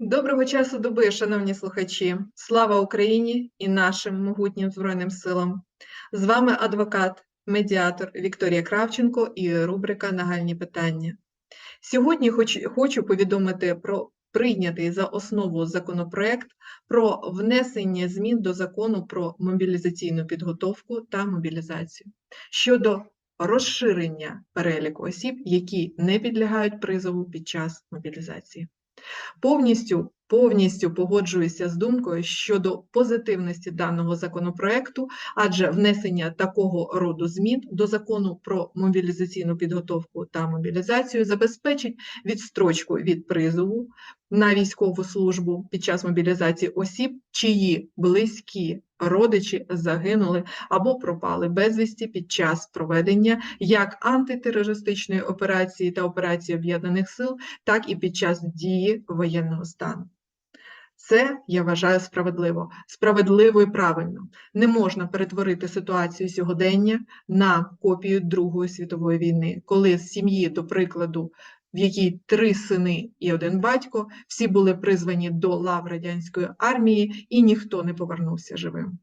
Доброго часу доби, шановні слухачі! Слава Україні і нашим могутнім Збройним силам! З вами адвокат, медіатор Вікторія Кравченко і рубрика Нагальні питання. Сьогодні хоч- хочу повідомити про прийнятий за основу законопроект про внесення змін до закону про мобілізаційну підготовку та мобілізацію щодо розширення переліку осіб, які не підлягають призову під час мобілізації. Повністю, повністю погоджуюся з думкою щодо позитивності даного законопроекту, адже внесення такого роду змін до закону про мобілізаційну підготовку та мобілізацію забезпечить відстрочку від призову на військову службу під час мобілізації осіб, чиї близькі родичі загинули або пропали безвісті під час проведення як антитерористичної операції та операції Об'єднаних сил, так і під час дії воєнного стану. Це я вважаю справедливо, справедливо і правильно. Не можна перетворити ситуацію сьогодення на копію Другої світової війни, коли з сім'ї, до прикладу, в якій три сини і один батько, всі були призвані до лав радянської армії, і ніхто не повернувся живим.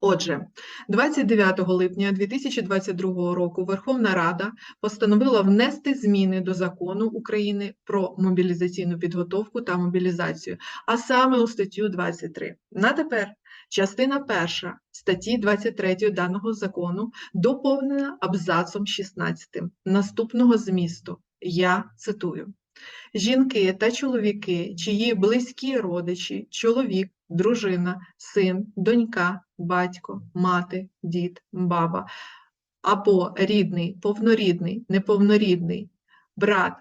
Отже, 29 липня 2022 року Верховна Рада постановила внести зміни до закону України про мобілізаційну підготовку та мобілізацію, а саме у статтю 23. На тепер частина перша статті 23 даного закону доповнена абзацом 16 наступного змісту. Я цитую. Жінки та чоловіки, чиї близькі родичі, чоловік, дружина, син, донька, батько, мати, дід, баба, або рідний, повнорідний, неповнорідний, брат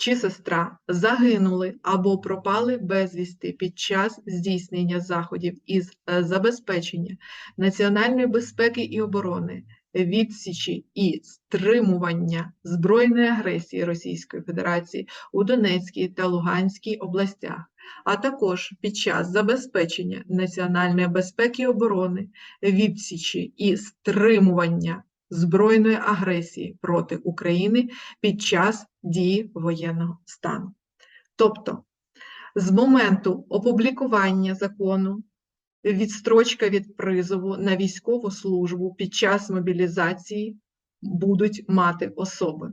чи сестра загинули або пропали безвісти під час здійснення заходів із е, забезпечення національної безпеки і оборони, відсічі і стримування збройної агресії Російської Федерації у Донецькій та Луганській областях, а також під час забезпечення національної безпеки і оборони, відсічі і стримування збройної агресії проти України під час дії воєнного стану. Тобто, з моменту опублікування закону відстрочка від призову на військову службу під час мобілізації будуть мати особи,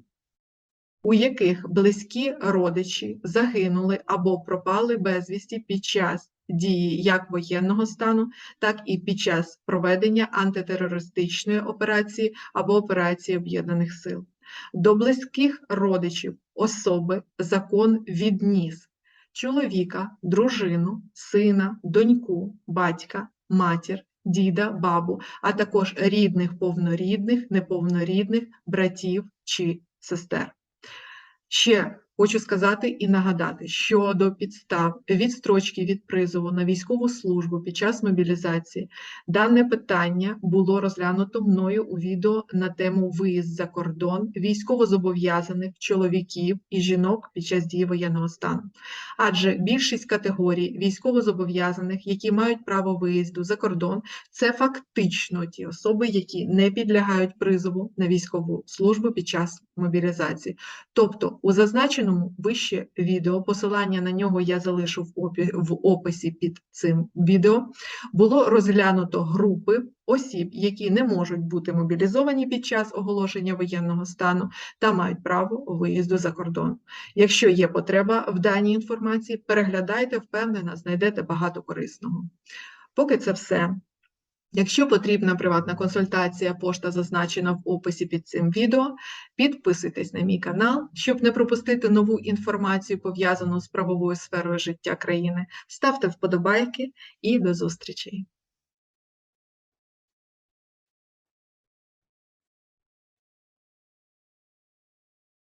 у яких близькі родичі загинули або пропали безвісті під час дії як воєнного стану, так і під час проведення антитерористичної операції або операції Об'єднаних сил. До близьких родичів особи закон відніс чоловіка, дружину, сина, доньку, батька, матір, діда, бабу, а також рідних, повнорідних, неповнорідних братів чи сестер. 是。Хочу сказати і нагадати, що до підстав відстрочки від призову на військову службу під час мобілізації дане питання було розглянуто мною у відео на тему виїзд за кордон військовозобов'язаних чоловіків і жінок під час дії воєнного стану. Адже більшість категорій військовозобов'язаних, які мають право виїзду за кордон, це фактично ті особи, які не підлягають призову на військову службу під час мобілізації. Тобто у зазначеному вище відео, посилання на нього я залишу в описі під цим відео, було розглянуто групи осіб, які не можуть бути мобілізовані під час оголошення воєнного стану та мають право виїзду за кордон. Якщо є потреба в даній інформації, переглядайте, впевнена, знайдете багато корисного. Поки це все. Якщо потрібна приватна консультація, пошта зазначена в описі під цим відео. Підписуйтесь на мій канал, щоб не пропустити нову інформацію, пов'язану з правовою сферою життя країни. Ставте вподобайки і до зустрічей!